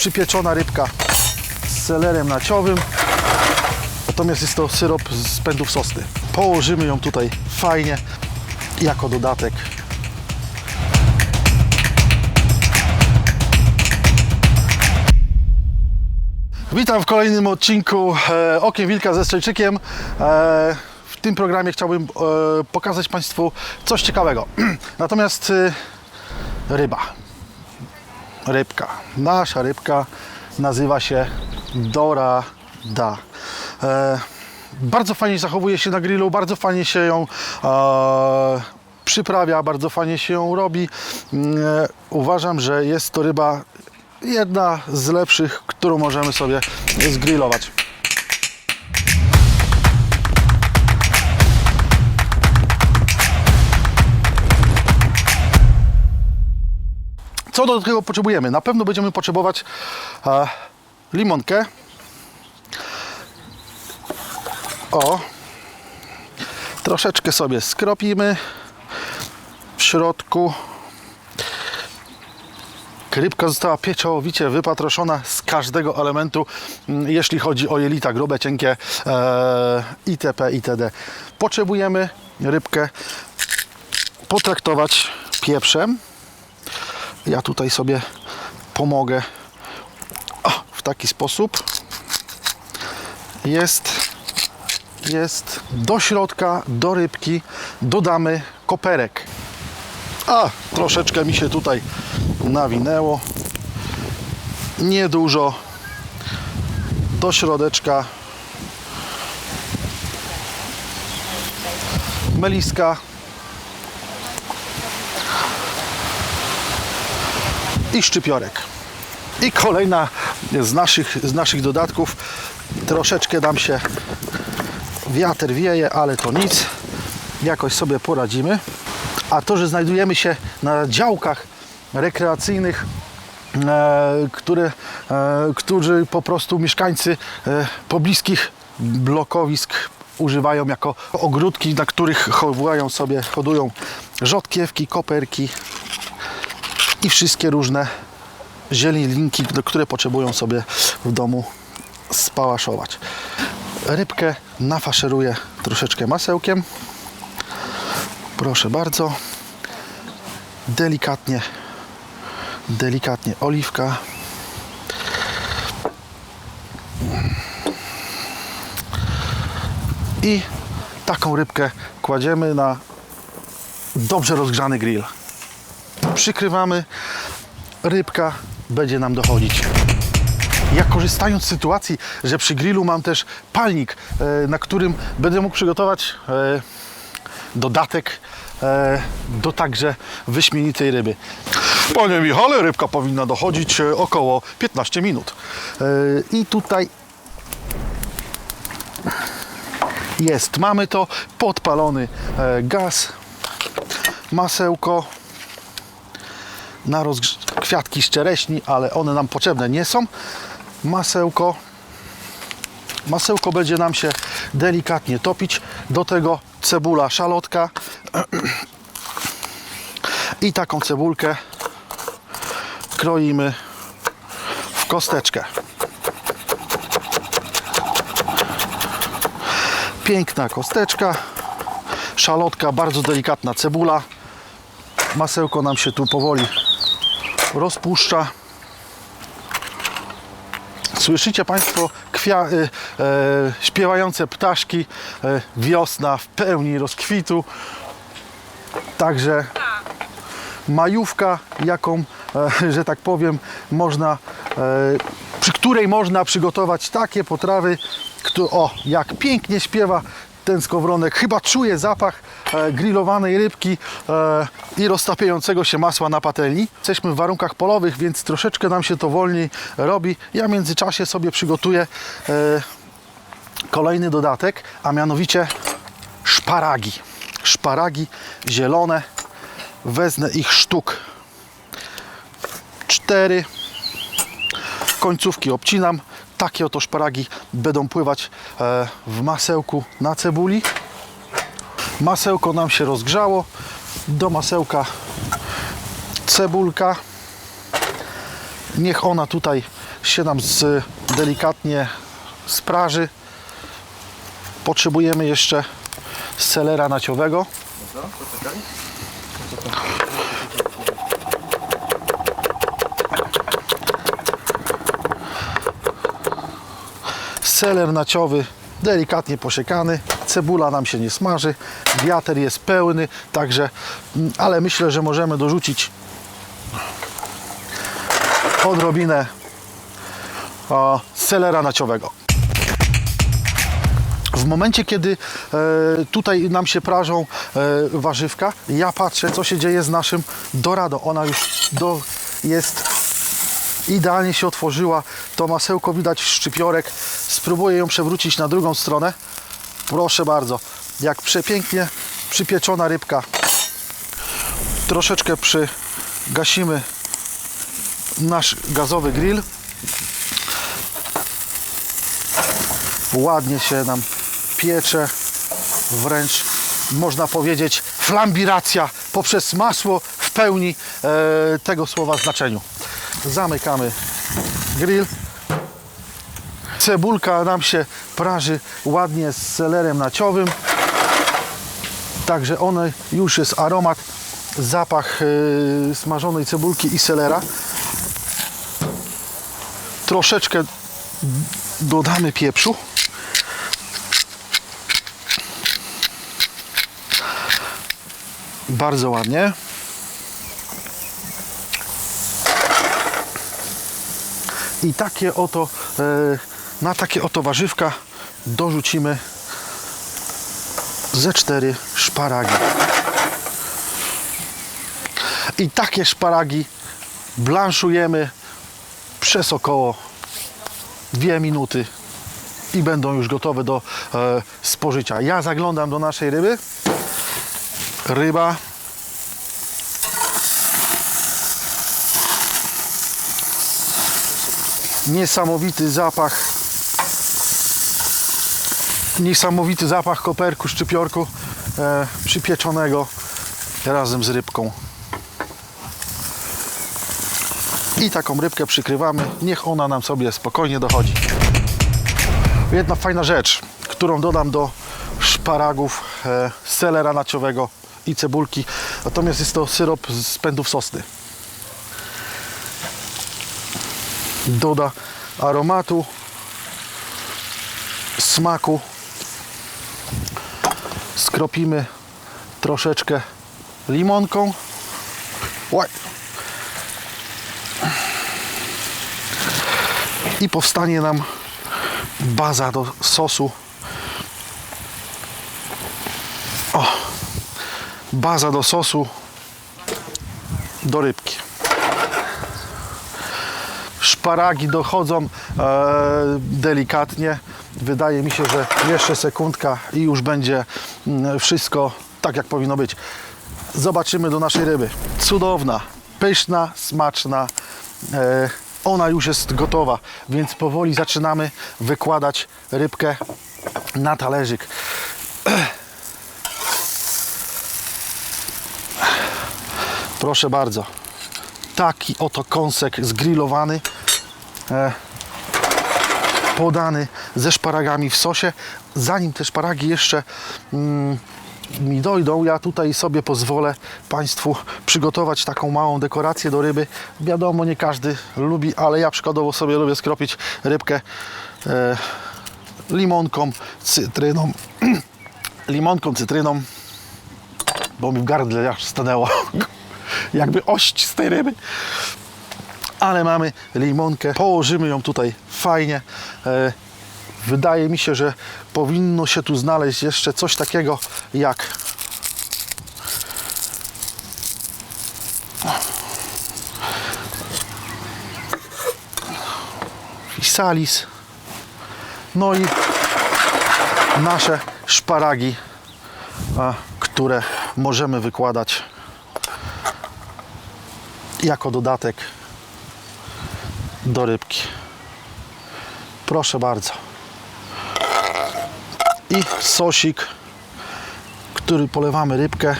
przypieczona rybka z selerem naciowym. Natomiast jest to syrop z pędów sosny. Położymy ją tutaj fajnie jako dodatek. Witam w kolejnym odcinku e, Okiem Wilka ze Strzejczykiem. E, w tym programie chciałbym e, pokazać Państwu coś ciekawego. Natomiast ryba, rybka, nasza rybka nazywa się Dorada. E, bardzo fajnie zachowuje się na grillu, bardzo fajnie się ją e, przyprawia, bardzo fajnie się ją robi. E, uważam, że jest to ryba jedna z lepszych, którą możemy sobie zgrillować. Co do tego potrzebujemy? Na pewno będziemy potrzebować e, limonkę. O, troszeczkę sobie skropimy w środku. Rybka została pieczołowicie wypatroszona z każdego elementu, mm, jeśli chodzi o jelita grube, cienkie e, itp. itd. Potrzebujemy rybkę potraktować pieprzem. Ja tutaj sobie pomogę o, w taki sposób. Jest, jest do środka, do rybki dodamy koperek. A, troszeczkę mi się tutaj nawinęło. Niedużo. Do środeczka. Meliska. I szczypiorek. I kolejna z naszych, z naszych dodatków. Troszeczkę nam się wiatr wieje, ale to nic. Jakoś sobie poradzimy. A to, że znajdujemy się na działkach rekreacyjnych, e, które, e, którzy po prostu mieszkańcy e, pobliskich blokowisk używają jako ogródki, na których chowają sobie, hodują rzodkiewki, koperki i wszystkie różne zielininki, do- które potrzebują sobie w domu spałaszować. Rybkę nafaszeruję troszeczkę masełkiem. Proszę bardzo. Delikatnie, delikatnie oliwka. I taką rybkę kładziemy na dobrze rozgrzany grill. Przykrywamy. Rybka będzie nam dochodzić. Ja korzystając z sytuacji, że przy grillu mam też palnik, e, na którym będę mógł przygotować e, dodatek e, do także wyśmienitej ryby. Panie Michale, rybka powinna dochodzić około 15 minut. I tutaj jest, mamy to, podpalony gaz, masełko, na rozgrz- kwiatki z czereśni, ale one nam potrzebne nie są. Masełko. Masełko będzie nam się delikatnie topić. Do tego cebula szalotka. I taką cebulkę kroimy w kosteczkę. Piękna kosteczka. Szalotka, bardzo delikatna cebula. Masełko nam się tu powoli rozpuszcza. Słyszycie Państwo kwia, y, e, śpiewające ptaszki, e, wiosna w pełni rozkwitu. Także majówka, jaką, e, że tak powiem, można, e, przy której można przygotować takie potrawy, któ- o, jak pięknie śpiewa ten skowronek. Chyba czuje zapach grillowanej rybki e, i roztapiającego się masła na patelni. Jesteśmy w warunkach polowych, więc troszeczkę nam się to wolniej robi. Ja w międzyczasie sobie przygotuję e, kolejny dodatek, a mianowicie szparagi. Szparagi zielone. Wezmę ich sztuk cztery. Końcówki obcinam. Takie oto szparagi będą pływać e, w masełku na cebuli. Masełko nam się rozgrzało. Do masełka cebulka. Niech ona tutaj się nam z, delikatnie spraży. Potrzebujemy jeszcze selera naciowego. Seler naciowy delikatnie posiekany, cebula nam się nie smaży, wiater jest pełny, także, mm, ale myślę, że możemy dorzucić odrobinę o, selera naciowego. W momencie, kiedy e, tutaj nam się prażą e, warzywka, ja patrzę, co się dzieje z naszym dorado. Ona już do, jest idealnie się otworzyła. To masełko widać szczypiorek. Spróbuję ją przewrócić na drugą stronę. Proszę bardzo, jak przepięknie przypieczona rybka. Troszeczkę przygasimy nasz gazowy grill. Ładnie się nam piecze, wręcz można powiedzieć flambiracja poprzez masło w pełni e, tego słowa znaczeniu. Zamykamy grill. Cebulka nam się praży ładnie z selerem naciowym. Także one już jest aromat, zapach e, smażonej cebulki i selera. Troszeczkę dodamy pieprzu. Bardzo ładnie. I takie oto, e, na takie oto warzywka dorzucimy ze cztery szparagi. I takie szparagi blanszujemy przez około dwie minuty i będą już gotowe do e, spożycia. Ja zaglądam do naszej ryby. Ryba niesamowity zapach niesamowity zapach koperku, szczypiorku e, przypieczonego razem z rybką. I taką rybkę przykrywamy. Niech ona nam sobie spokojnie dochodzi. Jedna fajna rzecz którą dodam do szparagów e, selera naciowego i cebulki. Natomiast jest to syrop z pędów sosny. Doda aromatu, smaku. Skropimy troszeczkę limonką. I powstanie nam baza do sosu. O, baza do sosu do rybki szparagi dochodzą e, delikatnie. Wydaje mi się, że jeszcze sekundka i już będzie mm, wszystko tak, jak powinno być. Zobaczymy do naszej ryby. Cudowna, pyszna, smaczna. E, ona już jest gotowa, więc powoli zaczynamy wykładać rybkę na talerzyk. Proszę bardzo taki oto kąsek zgrillowany, podany ze szparagami w sosie. Zanim te szparagi jeszcze mm, mi dojdą, ja tutaj sobie pozwolę Państwu przygotować taką małą dekorację do ryby. Wiadomo, nie każdy lubi, ale ja przykładowo sobie lubię skropić rybkę e, limonką, cytryną, limonką, cytryną, bo mi w gardle aż stanęło jakby ość z tej ryby. Ale mamy limonkę, położymy ją tutaj fajnie. E, Wydaje mi się, że powinno się tu znaleźć jeszcze coś takiego jak salis. No i nasze szparagi, które możemy wykładać jako dodatek do rybki. Proszę bardzo. I sosik, który polewamy rybkę.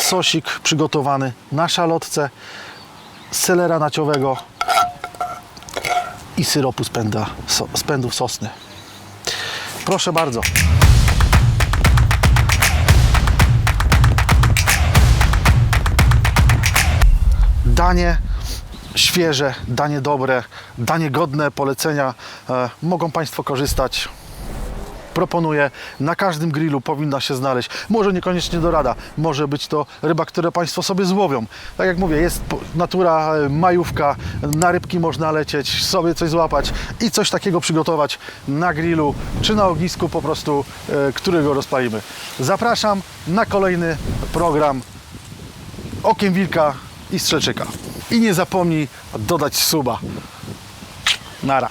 Sosik przygotowany na szalotce. selera naciowego i syropu z, pęda, z pędów sosny. Proszę bardzo. Danie świeże, danie dobre, danie godne polecenia. E, mogą Państwo korzystać. Proponuję, na każdym grillu powinna się znaleźć, może niekoniecznie dorada, może być to ryba, które Państwo sobie złowią. Tak jak mówię, jest natura, e, majówka, na rybki można lecieć, sobie coś złapać i coś takiego przygotować na grillu, czy na ognisku po prostu, e, którego rozpalimy. Zapraszam na kolejny program Okiem Wilka i Strzelczyka. I nie zapomnij dodać suba. Nara.